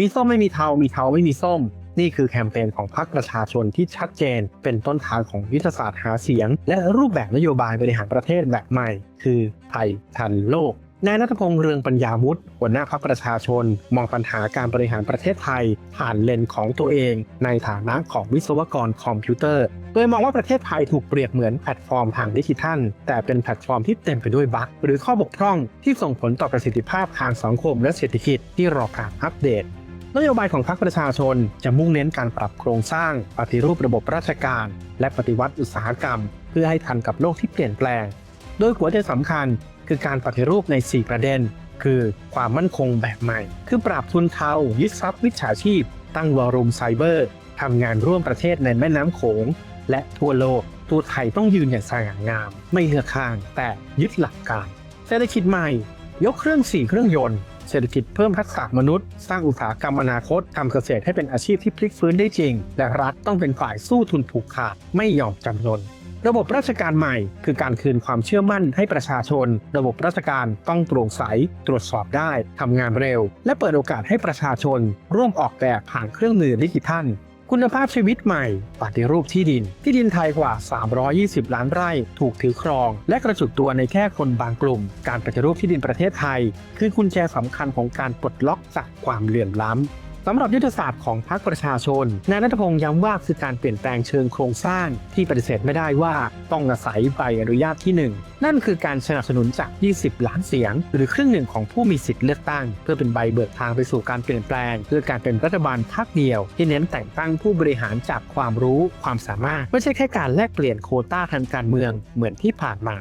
มีส้มไม่มีเทา มีเทาไม่มีส้ม นี่คือแคมเปญของพรรคประชาชนที่ชัดเจน เป็นต้นทางของยุทธศาสตร์หาเสียง และรูปแบบนโยบายบริหารประเทศแบบใหม่ คือไทยทันโลกนายนัทพงษ์เรืองปัญญาวุฒิหัวหน้าพรรคประชาชน มองปัญหาการบริหารประเทศไทย ผ่านเลนส์ของตัวเอง ในฐานะของวิศวกรคอมพิวเตอร์ โดยมองว่าประเทศไทยถูกเปรียบเหมือนแพลตฟอร์มทางดิจิทัล แต่เป็นแพลตฟอร์มที่เต็มไปด้วยบั๊กหรือข้อบกพร่องที่ส่งผลต่อประสิทธิภาพทางสังคมและเศรษฐกิจที่รอการอัปเดต นโยบายของพรรคประชาชนจะมุ่งเน้นการปรับโครงสร้าง ปฏิรูประบบราชการ และปฏิวัติอุตสาหกรรม เพื่อให้ทันกับโลกที่เปลี่ยนแปลง โดยหัวใจสำคัญคือการปฏิรูปใน 4 ประเด็น คือความมั่นคงแบบใหม่ คือปราบทุนเทายึดทรัพย์วิชาชีพ ตั้งวอรุมไซเบอร์ทำงานร่วมประเทศในแม่น้ำโขง และทั่วโลกตัวไทยต้องยืนอย่างสง่างาม ไม่เลือกข้างแต่ยึดหลักการเศรษฐกิจใหม่ ยกเครื่องสี่เครื่องยนต์ เศรษฐกิจเพิ่มทักษะมนุษย์ สร้างอุตสาหกรรมอนาคตทำเกษตรให้เป็นอาชีพที่พลิกฟื้นได้จริง และรัฐต้องเป็นฝ่ายสู้ทุนผูกขาดไม่ยอมจำนนระบบราชการใหม่คือการคืนความเชื่อมั่นให้ประชาชน ระบบราชการต้องโปร่งใส ตรวจสอบได้ ทำงานเร็ว และเปิดโอกาสให้ประชาชน ร่วมออกแบบผ่านเครื่องมือดิจิทัล คุณภาพชีวิตใหม่ ปฏิรูปที่ดิน ที่ดินไทยกว่า 320 ล้านไร่ ถูกถือครอง และกระจุกตัวในแค่คนบางกลุ่ม การปฏิรูปที่ดินประเทศไทย คือกุญแจสำคัญของการปลดล็อกจากความเหลื่อมล้ำ สำหรับยุทธศาสตร์ของพรรคประชาชน นายนัทพงษ์ย้ำว่าคือการเปลี่ยนแปลงเชิงโครงสร้างที่ปฏิเสธไม่ได้ว่าต้องอาศัยใบอนุญาตที่ 1 นั่นคือการสนับสนุนจาก 20 ล้านเสียง หรือครึ่งหนึ่งของผู้มีสิทธิ์เลือกตั้ง เพื่อเป็นใบเบิกทางไปสู่การเปลี่ยนแปลงเพื่อการเป็นรัฐบาลภาคเดียว ที่เน้นแต่งตั้งผู้บริหารจากความรู้ความสามารถ ไม่ใช่แค่การแลกเปลี่ยนโคต้าทางการเมืองเหมือนที่ผ่านมา